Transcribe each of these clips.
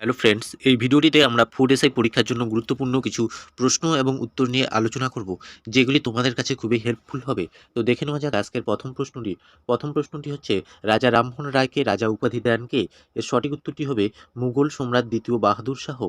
Hello friends এই ভিডিওটিতে আমরা ফুড এসআই পরীক্ষার জন্য গুরুত্বপূর্ণ কিছু প্রশ্ন এবং উত্তর নিয়ে আলোচনা করব, যেগুলি তোমাদের কাছে খুবই হেল্পফুল হবে। তো দেখে নেওয়া যাক আজকের প্রথম প্রশ্নটি। প্রথম প্রশ্নটি হচ্ছে, রাজা রামমোহন রায়কে রাজা উপাধি দেন কে? এর সঠিক উত্তরটি হবে মুঘল সম্রাট দ্বিতীয় বাহাদুর শাহ।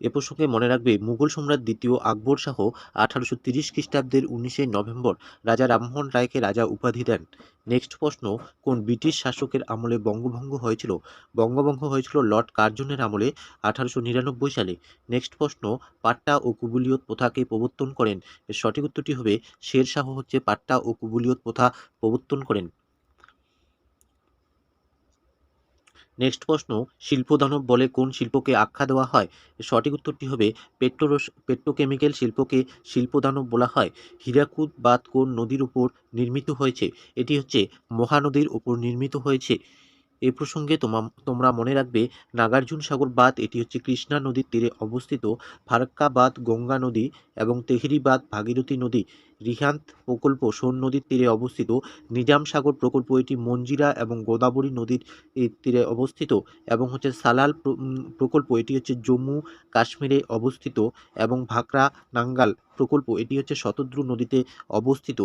এ প্রসঙ্গে মনে রাখবে, মুঘল সম্রাট দ্বিতীয় আকবর শাহ আঠারোশো তিরিশ খ্রিস্টাব্দের উনিশে নভেম্বর রাজা রামমোহন রায়কে রাজা উপাধি দেন। নেক্সট প্রশ্ন, কোন ব্রিটিশ শাসকের আমলে বঙ্গভঙ্গ হয়েছিল? বঙ্গভঙ্গ হয়েছিল লর্ড কার্জনের আমলে আঠারোশো নিরানব্বই সালে। নেক্সট প্রশ্ন, পাট্টা ও কুবুলিয়ত প্রথাকে প্রবর্তন করেন। এর সঠিক উত্তরটি হবে, শের শাহ হচ্ছে পাট্টা ও কুবুলিয়ত প্রথা প্রবর্তন করেন। নেক্সট প্রশ্ন, শিল্পদানব বলে কোন শিল্পকে আখ্যা দেওয়া হয়? সঠিক উত্তরটি হবে পেট্রোরস, পেট্রোকেমিক্যাল শিল্পকে শিল্পদানব বলা হয়। হীরাকুদ বাঁধ কোন নদীর উপর নির্মিত হয়েছে? এটি হচ্ছে মহানদীর উপর নির্মিত হয়েছে। এই প্রসঙ্গে তোমা তোমরা মনে রাখবে, নাগার্জুন সাগর বাঁধ, এটি হচ্ছে কৃষ্ণা নদীর তীরে অবস্থিত ফারাক্কা বাঁধ গঙ্গা নদী এবং তেহরি বাঁধ ভাগীরথী নদী। রিহান্ত প্রকল্প সোন নদীর তীরে অবস্থিত। নিজাম সাগর প্রকল্প, এটি মঞ্জিরা এবং গোদাবরী নদীর তীরে অবস্থিত এবং হচ্ছে সালাল প্রকল্প, এটি হচ্ছে জম্মু কাশ্মীরে অবস্থিত এবং ভাকরা নাঙ্গাল প্রকল্প, এটি হচ্ছে শতদ্রু নদীতে অবস্থিত।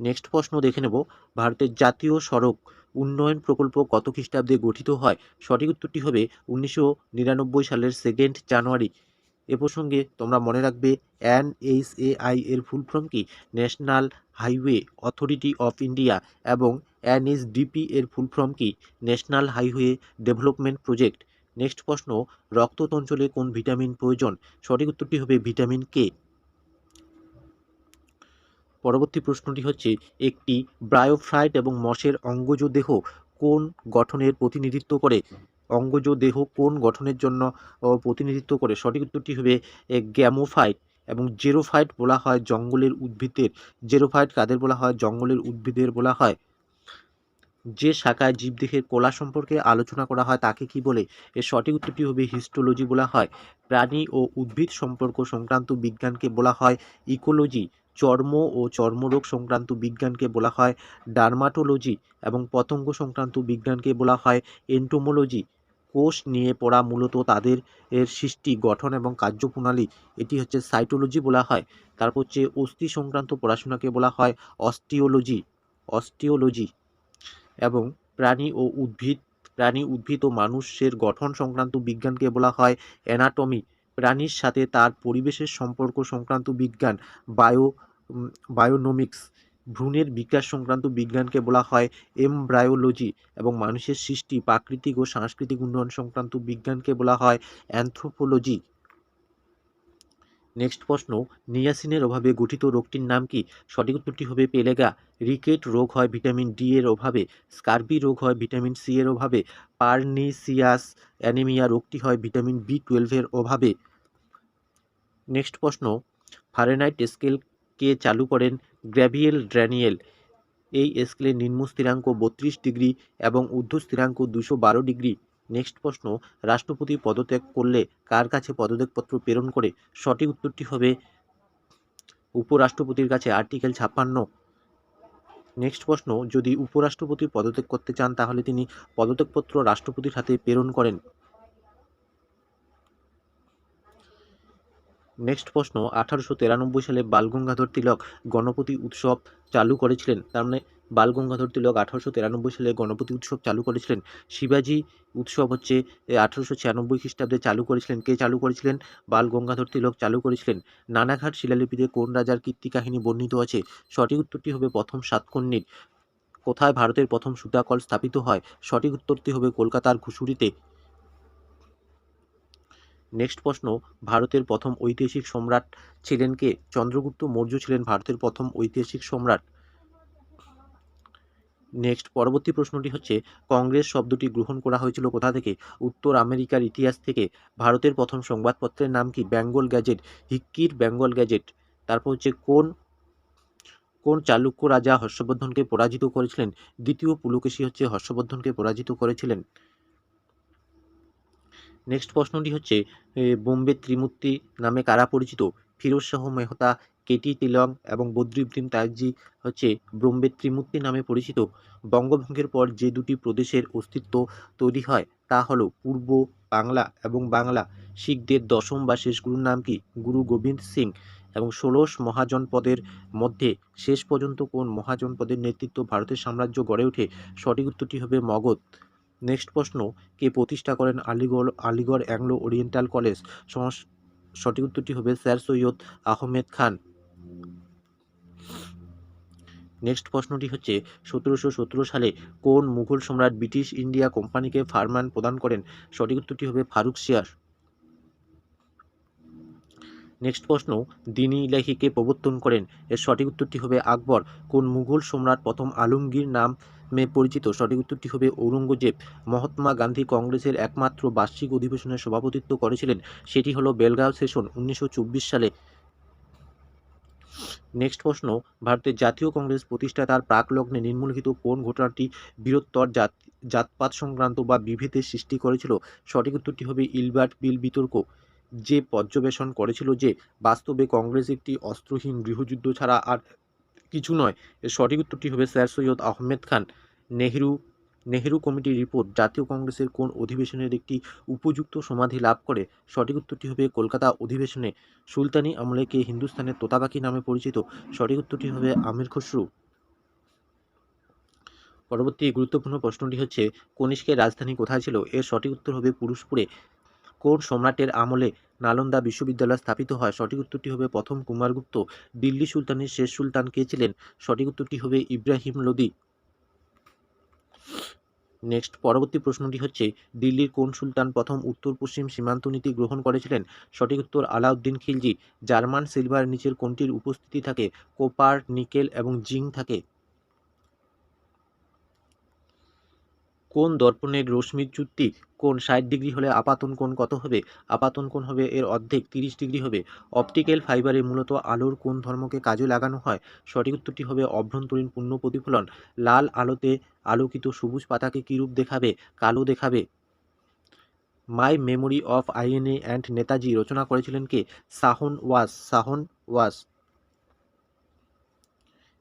নেক্সট প্রশ্ন দেখে নেব। ভারতের জাতীয় সড়ক উন্নয়ন প্রকল্প কত খ্রিস্টাব্দে গঠিত হয়? সঠিক উত্তরটি হবে উনিশশো নিরানব্বই সালের সেকেন্ড জানুয়ারি। এ প্রসঙ্গে তোমরা মনে রাখবে এনএইচএআই এর ফুল ফর্ম কি? National highway authority of India এবং এনএসডিপি এর ফুল ফর্ম কি? National highway development project next প্রশ্ন, রক্ততঞ্চলে কোন ভিটামিন প্রয়োজন? সঠিক উত্তরটি হবে ভিটামিন কে পরবর্তী প্রশ্নটি হচ্ছে, একটি ব্রায়োফ্রাইট এবং মশের অঙ্গজ দেহ কোন গঠনের প্রতিনিধিত্ব করে? অঙ্গজ দেহ কোন গঠনের জন্য প্রতিনিধিত্ব করে? সঠিক উত্তরটি হবে গ্যামোফাইট এবং জেরোফাইট বলা হয় জঙ্গলের উদ্ভিদের। জেরোফাইট কাদের বলা হয়? জঙ্গলের উদ্ভিদের বলা হয়। যে শাখায় জীবদেহের কলা সম্পর্কে আলোচনা করা হয় তাকে কি বলে? এর সঠিক উত্তরটি হবে, হিস্টোলজি বলা হয়। প্রাণী ও উদ্ভিদ সম্পর্ক সংক্রান্ত বিজ্ঞানকে বলা হয়, ইকোলজি। চর্ম ও চর্মরোগ সংক্রান্ত বিজ্ঞানকে বলা হয় ডার্মাটোলজি এবং পতঙ্গ সংক্রান্ত বিজ্ঞানকে বলা হয় এন্টোমোলজি। কোষ নিয়ে পড়া মূলত তাদের এর সৃষ্টি, গঠন এবং কার্যপ্রণালী। এটি হচ্ছে সাইটোলজি বলা হয়। তারপর হচ্ছে অস্থি সংক্রান্ত পড়াশোনাকে বলা হয় অস্টিওলজি অস্টিওলজি এবং প্রাণী ও উদ্ভিদ, প্রাণী, উদ্ভিদ ও মানুষের গঠন সংক্রান্ত বিজ্ঞানকে বলা হয় অ্যানাটমি। প্রাণীর সাথে তার পরিবেশের সম্পর্ক সংক্রান্ত বিজ্ঞান, বায়ো বায়োনোমিক্স ভ্রূণের বিকাশ সংক্রান্ত বিজ্ঞানকে বলা হয় এমব্রায়োলজি এবং মানুষের সৃষ্টি, প্রাকৃতিক ও সাংস্কৃতিক উন্নয়ন সংক্রান্ত বিজ্ঞানকে বলা হয় অ্যানথ্রোপোলজি নেক্সট প্রশ্ন, নিয়াসিনের অভাবে গঠিত রোগটির নাম কি? সঠিক উত্তরটি হবে পেলেগা। রিকেট রোগ হয় ভিটামিন ডি এর অভাবে, স্কার্বি রোগ হয় ভিটামিন সি এর অভাবে, পার্নিসিয়াস অ্যানিমিয়া রোগটি হয় ভিটামিন বি টুয়েলভের অভাবে। নেক্সট প্রশ্ন ফারেনাইট স্কেল কে চালু করেন গ্র্যাভিয়েল ড্র্যানিয়েল এই স্কেলের নিম্ন স্থিরাঙ্ক বত্রিশ ডিগ্রি এবং ঊর্ধ্ব স্থিরাঙ্ক দুশো বারো ডিগ্রি। নেক্সট প্রশ্ন, রাষ্ট্রপতি পদত্যাগ করলে কার কাছে পদত্যাগপত্র প্রেরণ করে? সঠিক উত্তরটি হবে উপরাষ্ট্রপতির কাছে, আর্টিকেল ছাপ্পান্ন। নেক্সট প্রশ্ন, যদি উপরাষ্ট্রপতি পদত্যাগ করতে চান, তাহলে তিনি পদত্যাগপত্র রাষ্ট্রপতির হাতে প্রেরণ করেন। নেক্সট প্রশ্ন, আঠারোশো তিরানব্বই সালে বালগঙ্গাধর তিলক গণপতি উৎসব চালু করেছিলেন। তার মানে বালগঙ্গাধর তিলক আঠারোশো তিরানব্বই সালে গণপতি উৎসব চালু করেছিলেন। শিবাজি উৎসব হচ্ছে আঠারোশো ছিয়ানব্বই খ্রিস্টাব্দে চালু করেছিলেন। কে চালু করেছিলেন? বাল গঙ্গাধর তিলক চালু করেছিলেন। নানাঘাট শিলালিপিতে কোন রাজার কীর্তি কাহিনী বর্ণিত আছে? সঠিক উত্তরটি হবে প্রথম সাতকর্ণীর কোথায় ভারতের প্রথম সুতাকল স্থাপিত হয়? সঠিক উত্তরটি হবে কলকাতার ঘুষুরিতে। নেক্সট প্রশ্ন, ভারতের প্রথম ঐতিহাসিক সম্রাট ছিলেন কে? চন্দ্রগুপ্ত মৌর্য ছিলেন ভারতের প্রথম ঐতিহাসিক সম্রাট। নেক্সট, পরবর্তী প্রশ্নটি হচ্ছে, কংগ্রেস শব্দটি গ্রহণ করা হয়েছিল কোথা থেকে? উত্তর আমেরিকার ইতিহাস থেকে। ভারতের প্রথম সংবাদপত্রের নাম কি? বেঙ্গল গ্যাজেট, হিক্কির বেঙ্গল গ্যাজেট। তারপর হচ্ছে, কোন কোন চালুক্য রাজা হর্ষবর্ধনকে পরাজিত করেছিলেন? দ্বিতীয় পুলকেশী হচ্ছে হর্ষবর্ধনকে পরাজিত করেছিলেন। নেক্সট প্রশ্নটি হচ্ছে বোম্বে ত্রিমূর্তি নামে কারা পরিচিত? ফিরোজ শাহ মেহতা, কেটি তিলং এবং বদ্রীউদ্দিন তাইজি হচ্ছে ব্রহ্মের ত্রিমূর্তি নামে পরিচিত। বঙ্গভঙ্গের পর যে দুটি প্রদেশের অস্তিত্ব তৈরি হয়, তা হলো পূর্ব বাংলা এবং বাংলা। শিখদের দশম বা শেষ গুরুর নাম কি? গুরু গোবিন্দ সিং। এবং ষোড়শ মহাজনপদের মধ্যে শেষ পর্যন্ত কোন মহাজনপদের নেতৃত্ব ভারতের সাম্রাজ্য গড়ে ওঠে? সঠিক উত্তরটি হবে মগধ। নেক্সট প্রশ্ন, কে প্রতিষ্ঠা করেন Aligarh Aligarh Anglo Oriental college? সঠিক উত্তরটি হবে স্যার সৈয়দ আহমেদ খান। নেক্সট প্রশ্নটি হচ্ছে, সতেরোশো সতেরো সালে কোন মুঘল সম্রাট ব্রিটিশ ইন্ডিয়া কোম্পানিকে ফারমান প্রদান করেন? সঠিক উত্তরটি হবে ফারুক শিয়ার। নেক্সট প্রশ্ন, দিনী ইলাহিকে প্রবর্তন করেন? এর সঠিক উত্তরটি হবে আকবর। কোন মুঘল সম্রাট প্রথম আলমগীর নামে পরিচিত। সঠিক উত্তরটি হবে ঔরঙ্গজেব। মহাত্মা গান্ধী কংগ্রেসের একমাত্র বার্ষিক অধিবেশনে সভাপতিত্ব করেছিলেন, সেটি হলো বেলগাঁও সেশন উনিশশো চব্বিশ সালে। নেক্সট প্রশ্ন, ভারতের জাতীয় কংগ্রেস প্রতিষ্ঠাতার প্রাক লগ্নে নিম্নলিখিত কোন ঘটনাটি বৃহত্তর জাত জাতপাত সংক্রান্ত বা বিভেদের সৃষ্টি করেছিল? সঠিক উত্তরটি হবে ইলবার্ট বিল বিতর্ক। যে পর্যবেক্ষণ করেছিল যে, বাস্তবে কংগ্রেস একটি অস্ত্রহীন গৃহযুদ্ধ ছাড়া আর কিছু নয়। এর সঠিক উত্তরটি হবে স্যার সৈয়দ আহমেদ খান। নেহেরু নেহেরু কমিটির রিপোর্ট জাতীয় কংগ্রেসের কোন অধিবেশনের একটি উপযুক্ত সমাধি লাভ করে? সঠিক উত্তরটি হবে কলকাতা অধিবেশনে। সুলতানি আমলে কে হিন্দুস্তানের তোতাবাকি নামে পরিচিত? সঠিক উত্তরটি হবে আমির খসরু। পরবর্তী গুরুত্বপূর্ণ প্রশ্নটি হচ্ছে, কনিষ্কের রাজধানী কোথায় ছিল? এর সঠিক উত্তর হবে পুরুষপুরে। কোন সম্রাটের আমলে নালন্দা বিশ্ববিদ্যালয় স্থাপিত হয়। সঠিক উত্তরটি হবে প্রথম কুমারগুপ্ত। দিল্লি সুলতানের শেষ সুলতান কে ছিলেন? সঠিক উত্তরটি হবে ইব্রাহিম লোদি। নেক্সট, পরবর্তী প্রশ্নটি হচ্ছে, দিল্লির কোন সুলতান প্রথম উত্তর পশ্চিম সীমান্ত নীতি গ্রহণ করেছিলেন? সঠিক উত্তর, আলাউদ্দিন খিলজি। জার্মান সিলভার নিচের কোনটির উপস্থিতি থাকে? কোপার, নিকেল এবং জিং থাকে? কোন দর্পণের রশ্মির চুক্তি কোন ষাট ডিগ্রি হলে আপাতন কোণ কত হবে? আপাতন কোণ হবে এর অর্ধেক তিরিশ ডিগ্রি হবে। অপটিক্যাল ফাইবারে মূলত আলোর কোন ধর্মকে কাজে লাগানো হয়। সঠিক উত্তরটি হবে অভ্যন্তরীণ পূর্ণ প্রতিফলন। লাল আলোতে আলোকিত সবুজ পাতাকে কী রূপ দেখাবে? কালো দেখাবে। My memory of INA and Netaji রচনা করেছিলেন কে? সাহন ওয়াস সাহন ওয়াস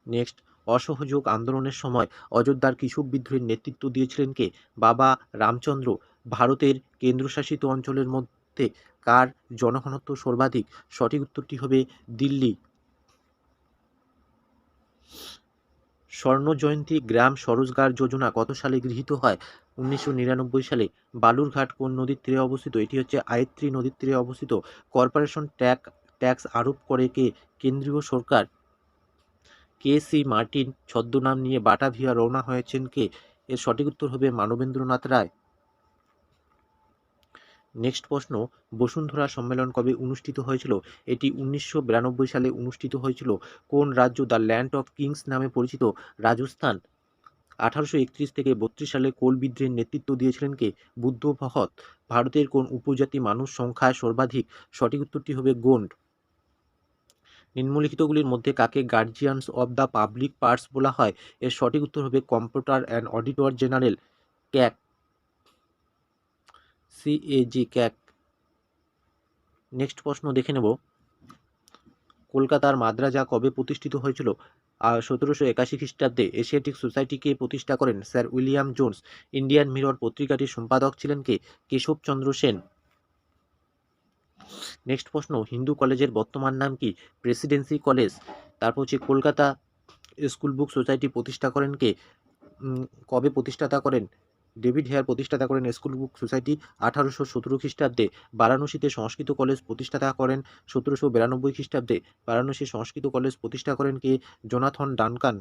নেক্সট। অসহযোগ আন্দোলনের সময় অযোধ্যার কৃষক বিদ্রোহের নেতৃত্ব দিয়েছিলেন কে? বাবা রামচন্দ্র। ভারতের কেন্দ্রশাসিত অঞ্চলের মধ্যে কার জনঘনত্ব সর্বাধিক? সঠিক উত্তরটি হবে দিল্লি। স্বর্ণ জয়ন্তী গ্রাম স্বরোজগার যোজনা কত সালে গৃহীত হয়? উনিশশো নিরানব্বই সালে বালুরঘাট কোন নদীর তীরে অবস্থিত? এটি হচ্ছে আয়ত্রী নদীর তীরে অবস্থিত। কর্পোরেশন ট্যাক, ট্যাক্স আরোপ করে কে? কেন্দ্রীয় সরকার। কে সি মার্টিন ছদ্মনাম নিয়ে বাটাভিয়া রওনা হয়েছেন কে? এর সঠিক উত্তর হবে মানবেন্দ্রনাথ রায়। নেক্সট প্রশ্ন, বসুন্ধরা সম্মেলন কবে অনুষ্ঠিত হয়েছিল? এটি উনিশশো বিরানব্বই সালে অনুষ্ঠিত হয়েছিল। কোন রাজ্য দ্য ল্যান্ড অফ কিংস নামে পরিচিত? রাজস্থান। আঠারোশো একত্রিশ থেকে বত্রিশ সালে কোল বিদ্রোহের নেতৃত্ব দিয়েছিলেন কে? বুদ্ধ ভগত ভারতের কোন উপজাতি মানুষ সংখ্যায় সর্বাধিক? সঠিক উত্তরটি হবে গোন্ড। নিম্নলিখিতগুলির মধ্যে কাকে guardians of the public parts বলা হয়? এর সঠিক উত্তর হবে computer and auditor general CAG. CAG CAG. Next প্রশ্ন দেখে নেব। কলকাতার মাদ্রাজা কবে প্রতিষ্ঠিত হয়েছিল? সতেরোশো একাশি খ্রিস্টাব্দে এশিয়াটিক সোসাইটিকে প্রতিষ্ঠা করেন sir William Jones. Indian Mirror পত্রিকাটির সম্পাদক ছিলেন কে? কেশবচন্দ্র সেন। নেক্সট প্রশ্ন, হিন্দু কলেজের বর্তমান নাম কি? প্রেসিডেন্সি কলেজ তারপর হচ্ছে কলকাতা স্কুল বুক সোসাইটি প্রতিষ্ঠা করেন কে? কবে প্রতিষ্ঠাতা করেন? ডেভিড হেয়ার প্রতিষ্ঠাতা করেন স্কুল বুক সোসাইটি আঠারোশো সতেরো খ্রিস্টাব্দে। বারাণসীতে সংস্কৃত কলেজ প্রতিষ্ঠাতা করেন সতেরোশো বিরানব্বই খ্রিস্টাব্দে। বারাণসী সংস্কৃত কলেজ প্রতিষ্ঠা করেন কে? জোনাথন ডানকান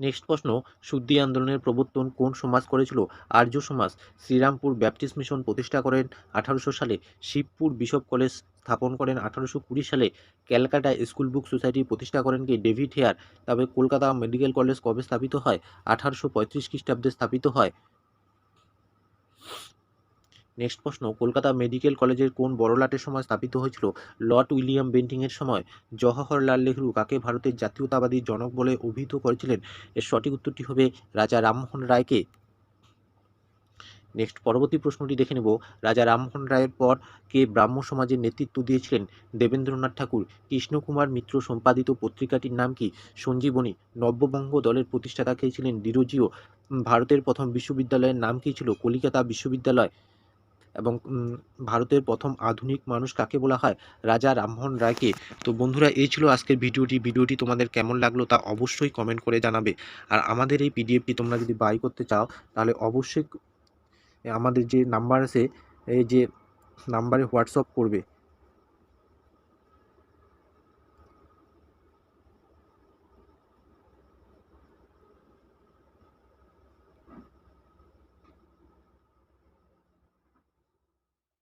নেক্সট প্রশ্ন, শুদ্ধি আন্দোলনের প্রবর্তন কোন সমাজ করেছিল? আর্য সমাজ, শ্রীরামপুর ব্যাপটিস্ট মিশন প্রতিষ্ঠা করেন আঠারোশো সালে, শিবপুর বিশপ কলেজ স্থাপন করেন আঠারোশো কুড়ি সালে, ক্যালকাটা স্কুল বুক সোসাইটি প্রতিষ্ঠা করেন কে ডেভিড হেয়ার, তবে কলকাতা মেডিকেল কলেজ কবে স্থাপিত হয়? আঠারোশো পঁয়ত্রিশ খ্রিস্টাব্দে স্থাপিত হয়। নেক্সট প্রশ্ন, কলকাতা মেডিকেল কলেজের কোন বড়লাটের সময় স্থাপিত হয়েছিল? লর্ড উইলিয়াম বেন্টিংয়ের সময়। জওহরলাল নেহরু কাকে ভারতের জাতীয়তাবাদী জনক বলে অভিহিত করেছিলেন? এর সঠিক উত্তরটি হবে রাজা রামমোহন রায়কে। নেক্সট পরবর্তী প্রশ্নটি দেখে নেব। রাজা রামমোহন রায়ের পর কে ব্রাহ্ম সমাজের নেতৃত্ব দিয়েছিলেন? দেবেন্দ্রনাথ ঠাকুর। কৃষ্ণকুমার মিত্র সম্পাদিত পত্রিকাটির নাম কি? সঞ্জীবনী। নব্যবঙ্গ দলের প্রতিষ্ঠাতা কে ছিলেন? ডিরোজিও। ভারতের প্রথম বিশ্ববিদ্যালয়ের নাম কি ছিল? কলিকাতা বিশ্ববিদ্যালয়। এবং ভারতের প্রথম আধুনিক মানুষ কাকে বলা হয়? রাজা রামমোহন রায়কে। তো বন্ধুরা, এই ছিল আজকের ভিডিওটি। ভিডিওটি তোমাদের কেমন লাগল তা অবশ্যই কমেন্ট করে জানাবে। আর আমাদের এই পিডিএফটি তোমরা যদি বাই করতে চাও, তাহলে অবশ্যই আমাদের যে নাম্বার আছে, এই যে নাম্বারে হোয়াটসঅ্যাপ করবে।